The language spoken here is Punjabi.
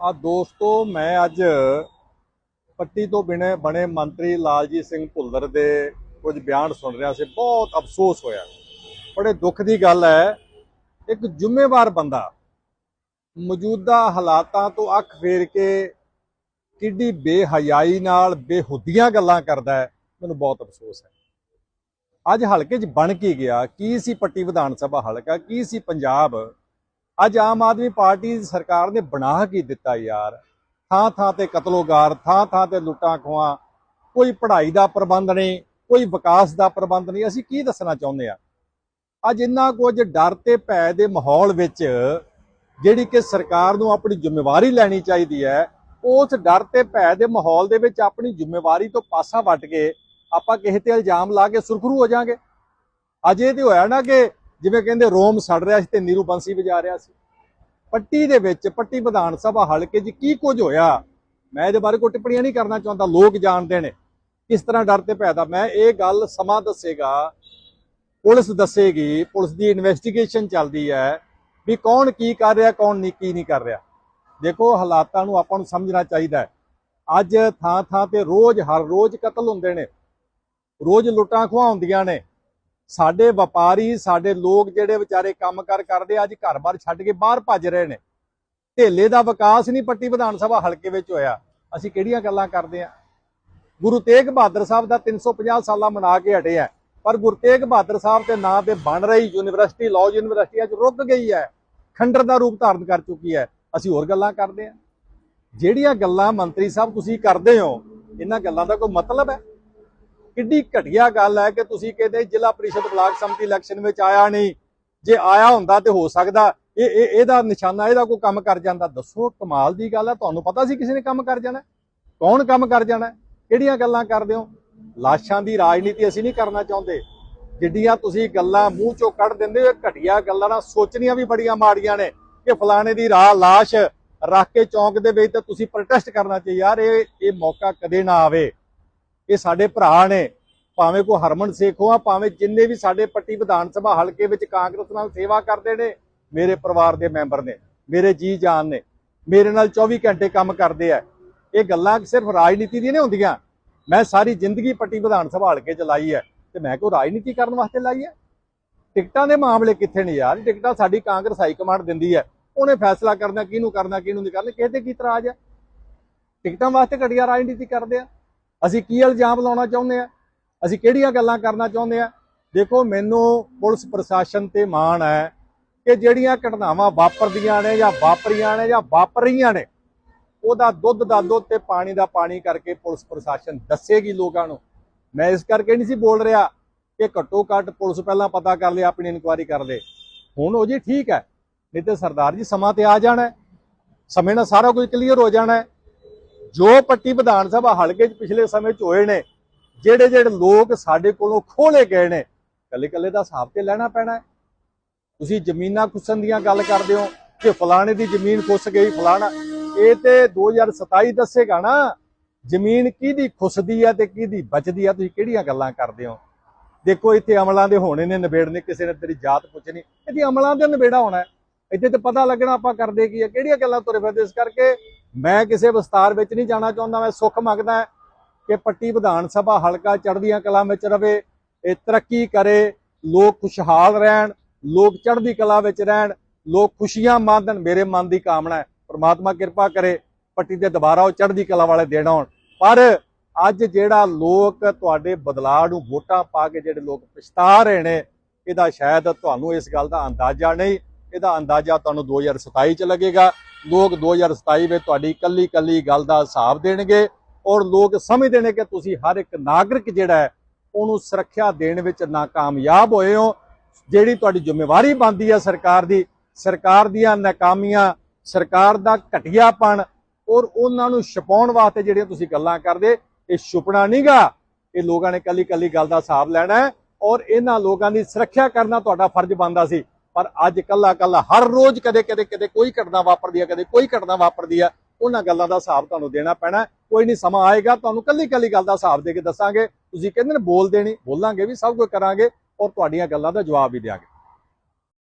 ਆ ਦੋਸਤੋ, ਮੈਂ ਅੱਜ ਪੱਟੀ ਤੋਂ ਬਿਨੇ ਬਣੇ ਮੰਤਰੀ ਲਾਲਜੀਤ ਸਿੰਘ ਭੁੱਲਰ ਦੇ ਕੁਝ ਬਿਆਨ ਸੁਣ ਰਿਹਾ ਸੀ। ਬਹੁਤ ਅਫਸੋਸ ਹੋਇਆ। ਬੜੇ ਦੁੱਖ ਦੀ ਗੱਲ ਹੈ, ਇੱਕ ਜ਼ਿੰਮੇਵਾਰ ਬੰਦਾ ਮੌਜੂਦਾ ਹਾਲਾਤਾਂ ਤੋਂ ਅੱਖ ਫੇਰ ਕੇ ਕਿੱਡੀ ਬੇਹਯਾਈ ਨਾਲ ਬੇਹੁਦੀਆਂ ਗੱਲਾਂ ਕਰਦਾ ਹੈ, ਮੈਨੂੰ ਬਹੁਤ ਅਫਸੋਸ ਹੈ। ਅੱਜ ਹਲਕੇ 'ਚ ਬਣ ਕੀ ਗਿਆ? ਕੀ ਸੀ ਪੱਟੀ ਵਿਧਾਨ ਸਭਾ ਹਲਕਾ? ਕੀ ਸੀ ਪੰਜਾਬ? ਅੱਜ ਆਮ ਆਦਮੀ ਪਾਰਟੀ ਦੀ ਸਰਕਾਰ ਨੇ ਬਣਾ ਕੀ ਦਿੱਤਾ ਯਾਰ? ਥਾਂ ਥਾਂ ਤੇ ਕਤਲੋਗਾਰ, ਥਾਂ ਥਾਂ ਤੇ ਲੁੱਟਾਂ ਖੋਹਾਂ, ਕੋਈ ਪੜ੍ਹਾਈ ਦਾ ਪ੍ਰਬੰਧ ਨਹੀਂ, ਕੋਈ ਵਿਕਾਸ ਦਾ ਪ੍ਰਬੰਧ ਨਹੀਂ, ਅਸੀਂ ਕੀ ਦੱਸਣਾ ਚਾਹੁੰਦੇ ਆ ਅੱਜ ਇੰਨਾ ਕੁਝ ਡਰ ਤੇ ਭੈ ਦੇ ਮਾਹੌਲ ਵਿੱਚ ਜਿਹੜੀ ਕਿ ਸਰਕਾਰ ਨੂੰ ਆਪਣੀ ਜ਼ਿੰਮੇਵਾਰੀ ਲੈਣੀ ਚਾਹੀਦੀ ਹੈ, ਉਸ ਡਰ ਤੇ ਭੈ ਦੇ ਮਾਹੌਲ ਦੇ ਵਿੱਚ ਆਪਣੀ ਜ਼ਿੰਮੇਵਾਰੀ ਤੋਂ ਪਾਸਾ ਵੱਟ ਕੇ ਆਪਾਂ ਕਿਸੇ ਤੇ ਇਲਜ਼ਾਮ ਲਾ ਕੇ ਸੁਰਖਰੂ ਹੋ ਜਾਾਂਗੇ। ਅੱਜ ਇਹ ਤੇ ਹੋਇਆ ਨਾ ਕਿ ਜਿਵੇਂ ਕਹਿੰਦੇ ਰੋਮ ਸੜ ਰਿਹਾ ਸੀ ਤੇ ਨੀਰੂ ਬੰਸੀ ਵਜਾ ਰਿਹਾ ਸੀ। ਪੱਟੀ ਦੇ ਵਿੱਚ, ਪੱਟੀ ਵਿਧਾਨ ਸਭਾ ਹਲਕੇ 'ਚ ਕੀ ਕੁਝ ਹੋਇਆ? ਮੈਂ ਇਹਦੇ ਬਾਰੇ ਕੋਈ ਟਿੱਪਣੀਆਂ ਨਹੀਂ ਕਰਨਾ ਚਾਹੁੰਦਾ, ਲੋਕ ਜਾਣਦੇ ਨੇ। ਕਿਸ ਤਰ੍ਹਾਂ ਡਰ ਤੇ ਪੈਦਾ? ਮੈਂ ਇਹ ਗੱਲ ਸਮਾਂ ਦੱਸੇਗਾ। ਪੁਲਿਸ ਦੱਸੇਗੀ, ਪੁਲਿਸ ਦੀ ਇਨਵੈਸਟੀਗੇਸ਼ਨ ਚੱਲਦੀ ਹੈ ਵੀ ਕੌਣ ਕੀ ਕਰ ਰਿਹਾ, ਕੌਣ ਨਹੀਂ ਕੀ ਨਹੀਂ ਕਰ ਰਿਹਾ। ਦੇਖੋ, ਹਾਲਾਤਾਂ ਨੂੰ ਆਪਾਂ ਨੂੰ ਸਮਝਣਾ ਚਾਹੀਦਾ ਹੈ। ਅੱਜ ਥਾਂ ਥਾਂ ਤੇ ਰੋਜ਼, ਹਰ ਰੋਜ਼ ਕਤਲ ਹੁੰਦੇ ਨੇ। ਰੋਜ਼ ਲੁੱਟਾਂ ਖੁਆ ਹੁੰਦੀਆਂ ਨੇ। ਸਾਡੇ ਵਪਾਰੀ, ਸਾਡੇ ਲੋਕ ਜਿਹੜੇ ਵਿਚਾਰੇ ਕੰਮ ਕਰ ਕਰਦੇ, ਅੱਜ ਘਰ-ਬਾਰ ਛੱਡ ਕੇ ਬਾਹਰ ਭੱਜ ਰਹੇ ਨੇ। ਢੇਲੇ ਦਾ ਵਿਕਾਸ ਨਹੀਂ ਪੱਟੀ ਵਿਧਾਨ ਸਭਾ ਹਲਕੇ ਵਿੱਚ ਹੋਇਆ। ਅਸੀਂ ਕਿਹੜੀਆਂ ਗੱਲਾਂ ਕਰਦੇ ਆ ਗੁਰੂ ਤੇਗ ਬਹਾਦਰ ਸਾਹਿਬ ਦਾ 350 ਸਾਲਾ ਮਨਾ ਕੇ ਹਟੇ ਆ ਪਰ ਗੁਰੂ ਤੇਗ ਬਹਾਦਰ ਸਾਹਿਬ ਦੇ ਨਾਂ ਤੇ ਬਣ ਰਹੀ ਯੂਨੀਵਰਸਿਟੀ ਲਾਅ ਯੂਨੀਵਰਸਿਟੀ ਅੱਜ ਰੁਕ ਗਈ ਹੈ। ਖੰਡਰ ਦਾ ਰੂਪ ਧਾਰਨ ਕਰ ਚੁੱਕੀ ਹੈ। ਅਸੀਂ ਹੋਰ ਗੱਲਾਂ ਕਰਦੇ ਆ ਜਿਹੜੀਆਂ ਗੱਲਾਂ ਮੰਤਰੀ ਸਾਹਿਬ ਤੁਸੀਂ ਕਰਦੇ ਹੋ, ਇਹਨਾਂ ਗੱਲਾਂ ਦਾ ਕੋਈ ਮਤਲਬ ਹੈ? ਕਿੱਡੀ ਘਟੀਆ ਗੱਲ ਹੈ ਕਿ ਤੁਸੀਂ ਕਹਿੰਦੇ ਜ਼ਿਲ੍ਹਾ ਪ੍ਰੀਸ਼ਦ ਬਲਾਕ ਸੰਮਤੀ ਇਲੈਕਸ਼ਨ ਵਿੱਚ ਆਇਆ ਨਹੀਂ। ਜੇ ਆਇਆ ਹੁੰਦਾ ਤੇ ਹੋ ਸਕਦਾ। ਇਹ ਇਹ ਇਹਦਾ ਨਿਸ਼ਾਨਾ, ਇਹਦਾ ਕੋਈ ਕੰਮ ਕਰ ਜਾਂਦਾ। ਦੱਸੋ, ਕਮਾਲ ਦੀ ਗੱਲ ਹੈ। ਤੁਹਾਨੂੰ ਪਤਾ ਸੀ ਕਿਸੇ ਨੇ ਕੰਮ ਕਰ ਜਾਣਾ? ਕੌਣ ਕੰਮ ਕਰ ਜਾਣਾ? ਕਿਹੜੀਆਂ ਗੱਲਾਂ ਕਰਦੇ ਹੋ? ਲਾਸ਼ਾਂ ਦੀ ਰਾਜਨੀਤੀ ਅਸੀਂ ਨਹੀਂ ਕਰਨਾ ਚਾਹੁੰਦੇ। ਜਿੱਡੀਆਂ ਤੁਸੀਂ ਗੱਲਾਂ ਮੂੰਹ ਚੋਂ ਕੱਢ ਦਿੰਦੇ ਹੋ ਘਟੀਆ ਗੱਲਾਂ ਨਾਲ ਸੋਚਣੀਆਂ ਵੀ ਬੜੀਆਂ ਮਾੜੀਆਂ ਨੇ ਕਿ ਫਲਾਣੇ ਦੀ ਰਾਹ ਲਾਸ਼ ਰੱਖ ਕੇ ਚੌਂਕ ਦੇ ਵਿੱਚ ਤੇ ਤੁਸੀਂ ਪ੍ਰੋਟੈਸਟ ਕਰਨਾ ਚਾਹੀਏ। ਯਾਰ, ਇਹ ਇਹ ਮੌਕਾ ਕਦੇ ਨਾ ਆਵੇ। ਇਹ ਸਾਡੇ ਭਰਾ ਨੇ, ਭਾਵੇਂ ਕੋ ਹਰਮਨ ਸੇਖੋ ਆ, ਭਾਵੇਂ ਜਿੰਨੇ ਵੀ ਸਾਡੇ ਪੱਟੀ ਵਿਧਾਨ ਸਭਾ ਹਲਕੇ ਵਿੱਚ ਕਾਂਗਰਸ ਨਾਲ ਸੇਵਾ ਕਰਦੇ ਨੇ, ਮੇਰੇ ਪਰਿਵਾਰ ਦੇ ਮੈਂਬਰ ਨੇ, ਮੇਰੇ ਜੀ ਜਾਨ ਨੇ, ਮੇਰੇ ਨਾਲ 24 ਘੰਟੇ ਕੰਮ ਕਰਦੇ ਆ। ਇਹ ਗੱਲਾਂ ਸਿਰਫ ਰਾਜਨੀਤੀ ਦੀਆਂ ਨਹੀਂ ਹੁੰਦੀਆਂ। ਮੈਂ ਸਾਰੀ ਜ਼ਿੰਦਗੀ ਪੱਟੀ ਵਿਧਾਨ ਸਭਾ ਹਲਕੇ ਚ ਲਾਈ ਹੈ ਤੇ ਮੈਂ ਕੋਈ ਰਾਜਨੀਤੀ ਕਰਨ ਵਾਸਤੇ ਲਾਈ ਹੈ ਟਿਕਟਾਂ ਦੇ ਮਾਮਲੇ ਕਿੱਥੇ ਨੇ ਯਾਰ? ਟਿਕਟਾਂ ਸਾਡੀ ਕਾਂਗਰਸ ਹਾਈ ਕਮਾਂਡ ਦਿੰਦੀ ਹੈ ਉਹਨੇ ਫੈਸਲਾ ਕਰਨਾ, ਕਿਹਨੂੰ ਕਰਨਾ, ਕਿਹਨੂੰ ਨਹੀਂ ਕਰਨਾ, ਕਿਸੇ ਤੇ ਕੀ ਇਤਰਾਜ਼ ਹੈ ਟਿਕਟਾਂ ਵਾਸਤੇ ਘਟੀਆ ਰਾਜਨੀਤੀ ਕਰਦੇ ਆ। ਅਸੀਂ ਕੀ ਇਲਜ਼ਾਮ ਲਾਉਣਾ ਚਾਹੁੰਦੇ ਆ? ਅਸੀਂ ਕਿਹੜੀਆਂ ਗੱਲਾਂ ਕਰਨਾ ਚਾਹੁੰਦੇ ਆ? ਦੇਖੋ, ਮੈਨੂੰ ਪੁਲਿਸ ਪ੍ਰਸ਼ਾਸਨ ਤੇ ਮਾਣ ਹੈ ਕਿ ਜਿਹੜੀਆਂ ਘਟਨਾਵਾਂ ਵਾਪਰਦੀਆਂ ਨੇ ਜਾਂ ਵਾਪਰੀਆਂ ਨੇ ਜਾਂ ਵਾਪਰ ਰਹੀਆਂ ਨੇ, ਉਹਦਾ ਦੁੱਧ ਦਾ ਦੁੱਧ ਤੇ ਪਾਣੀ ਦਾ ਪਾਣੀ ਕਰਕੇ ਪੁਲਿਸ ਪ੍ਰਸ਼ਾਸਨ ਦੱਸੇਗੀ ਲੋਕਾਂ ਨੂੰ। ਮੈਂ ਇਸ ਕਰਕੇ ਨਹੀਂ ਸੀ ਬੋਲ ਰਿਹਾ ਕਿ ਘੱਟੋ ਘੱਟ ਪੁਲਿਸ ਪਹਿਲਾਂ ਪਤਾ ਕਰ ਲੇ, ਆਪਣੀ ਇਨਕੁਆਇਰੀ ਕਰ ਲੇ। ਹੁਣ ਉਹ ਜੀ ਠੀਕ ਹੈ, ਨਹੀਂ ਤੇ ਸਰਦਾਰ ਜੀ ਸਮਾਂ ਤੇ ਆ ਜਾਣਾ ਸਮੇਂ ਨਾਲ ਸਾਰਾ ਕੁਝ ਕਲੀਅਰ ਹੋ ਜਾਣਾ ਜੋ ਪੱਟੀ ਵਿਧਾਨ ਸਭਾ ਹਲਕੇ 'ਚ ਪਿਛਲੇ ਸਮੇਂ 'ਚ ਹੋਏ ਨੇ, ਜਿਹੜੇ ਜਿਹੜੇ ਲੋਕ ਸਾਡੇ ਕੋਲੋਂ ਖੋਲੇ ਗਏ ਨੇ ਕੱਲੇ ਕੱਲੇ ਦਾ ਹਿਸਾਬ ਤੇ ਲੈਣਾ ਪੈਣਾ ਤੁਸੀਂ ਜ਼ਮੀਨਾਂ ਖੁੱਸਣ ਦੀਆਂ ਗੱਲ ਕਰਦੇ ਹੋ ਕਿ ਫਲਾਣੇ ਦੀ ਜ਼ਮੀਨ ਖੁੱਸ ਗਈ, ਫਲਾਣਾ, ਇਹ ਤੇ 2027 ਦੱਸੇਗਾ ਨਾ, ਜ਼ਮੀਨ ਕਿਹਦੀ ਖੁੱਸਦੀ ਹੈ ਤੇ ਕਿਹਦੀ ਬਚਦੀ ਹੈ ਤੁਸੀਂ ਕਿਹੜੀਆਂ ਗੱਲਾਂ ਕਰਦੇ ਹੋ? ਦੇਖੋ, ਇੱਥੇ ਅਮਲਾਂ ਦੇ ਹੋਣੇ ਨੇ, ਨਿਬੇੜਨੇ, ਕਿਸੇ ਨੇ ਤੇਰੀ ਜਾਤ ਪੁੱਛਣੀ ਇਹਦੀ ਅਮਲਾਂ ਦੇ ਨਿਬੇੜਾ ਹੋਣਾ ਇੱਥੇ ਤੇ ਪਤਾ ਲੱਗਣਾ ਆਪਾਂ ਕਰਦੇ ਕੀ ਹੈ ਕਿਹੜੀਆਂ ਗੱਲਾਂ ਤੁਰੇ ਫਿਰਦੇ ਇਸ ਕਰਕੇ? ਮੈਂ ਕਿਸੇ ਵਿਸਤਾਰ ਵਿੱਚ ਨਹੀਂ ਜਾਣਾ ਚਾਹੁੰਦਾ, ਮੈਂ ਸੁੱਖ ਮੰਗਦਾ ਕਿ ਪੱਟੀ ਵਿਧਾਨ ਸਭਾ ਹਲਕਾ ਚੜ੍ਹਦੀਆਂ ਕਲਾ ਵਿੱਚ ਰਵੇ, ਇਹ ਤਰੱਕੀ ਕਰੇ, ਲੋਕ ਖੁਸ਼ਹਾਲ ਰਹਿਣ, ਲੋਕ ਚੜ੍ਹਦੀ ਕਲਾ ਵਿੱਚ ਰਹਿਣ, ਲੋਕ ਖੁਸ਼ੀਆਂ ਮੰਨਣ ਮੇਰੇ ਮਨ ਦੀ ਕਾਮਨਾ ਹੈ। ਪ੍ਰਮਾਤਮਾ ਕਿਰਪਾ ਕਰੇ ਪੱਟੀ ਦੇ ਦੁਬਾਰਾ ਉਹ ਚੜ੍ਹਦੀ ਕਲਾ ਵਾਲੇ ਦਿਨ ਆਉਣ। ਪਰ ਅੱਜ ਜਿਹੜਾ ਲੋਕ ਤੁਹਾਡੇ ਬਦਲਾਅ ਨੂੰ ਵੋਟਾਂ ਪਾ ਕੇ ਜਿਹੜੇ ਲੋਕ ਪਛਤਾ ਰਹੇ ਨੇ, ਇਹਦਾ ਸ਼ਾਇਦ ਤੁਹਾਨੂੰ ਇਸ ਗੱਲ ਦਾ ਅੰਦਾਜ਼ਾ ਨਹੀਂ, ਇਹਦਾ ਅੰਦਾਜ਼ਾ ਤੁਹਾਨੂੰ 2027 ਚ ਲੱਗੇਗਾ। ਲੋਕ 2027 ਵਿੱਚ ਤੁਹਾਡੀ ਕੱਲੀ ਕੱਲੀ ਗੱਲ ਦਾ ਹਿਸਾਬ ਦੇਣਗੇ ਔਰ ਲੋਕ ਸਮਝਦੇ ਨੇ ਕਿ ਤੁਸੀਂ ਹਰ ਇੱਕ ਨਾਗਰਿਕ ਜਿਹੜਾ ਹੈ, ਉਹਨੂੰ ਸੁਰੱਖਿਆ ਦੇਣ ਵਿੱਚ ਨਾਕਾਮਯਾਬ ਹੋਏ ਹੋ, ਜਿਹੜੀ ਤੁਹਾਡੀ ਜ਼ਿੰਮੇਵਾਰੀ ਬਣਦੀ ਹੈ ਸਰਕਾਰ ਦੀ, ਸਰਕਾਰ ਦੀਆਂ ਨਾਕਾਮੀਆਂ, ਸਰਕਾਰ ਦਾ ਘਟੀਆਪਣ ਔਰ ਉਹਨਾਂ ਨੂੰ ਛਪਾਉਣ ਵਾਸਤੇ ਜਿਹੜੀਆਂ ਤੁਸੀਂ ਗੱਲਾਂ ਕਰਦੇ, ਇਹ ਛੁਪਣਾ ਨਹੀਂਗਾ ਇਹ ਲੋਕਾਂ ਨੇ ਕੱਲੀ ਕੱਲੀ ਗੱਲ ਦਾ ਹਿਸਾਬ ਲੈਣਾ ਔਰ ਇਹਨਾਂ ਲੋਕਾਂ ਦੀ ਸੁਰੱਖਿਆ ਕਰਨਾ ਤੁਹਾਡਾ ਫਰਜ਼ ਬਣਦਾ ਸੀ। ਪਰ ਅੱਜ ਕੱਲਾ ਕੱਲਾ ਹਰ ਰੋਜ਼ ਕਦੇ ਕਦੇ ਕਦੇ ਕੋਈ ਘਟਨਾ ਵਾਪਰਦੀ ਹੈ ਕਦੇ ਕੋਈ ਘਟਨਾ ਵਾਪਰਦੀ ਹੈ ਉਹਨਾਂ ਗੱਲਾਂ ਦਾ ਹਿਸਾਬ ਤੁਹਾਨੂੰ ਦੇਣਾ ਪੈਣਾ। ਕੋਈ ਨਹੀਂ, ਸਮਾਂ ਆਏਗਾ, ਤੁਹਾਨੂੰ ਕੱਲੀ ਕੱਲੀ ਗੱਲ ਦਾ ਹਿਸਾਬ ਦੇ ਕੇ ਦੱਸਾਂਗੇ। ਤੁਸੀਂ ਕਹਿੰਦੇ ਨੇ ਬੋਲ ਦੇਣੀ, ਬੋਲਾਂਗੇ ਵੀ, ਸਭ ਕੁਝ ਕਰਾਂਗੇ ਔਰ ਤੁਹਾਡੀਆਂ ਗੱਲਾਂ ਦਾ ਜਵਾਬ ਵੀ ਦੇਵਾਂਗੇ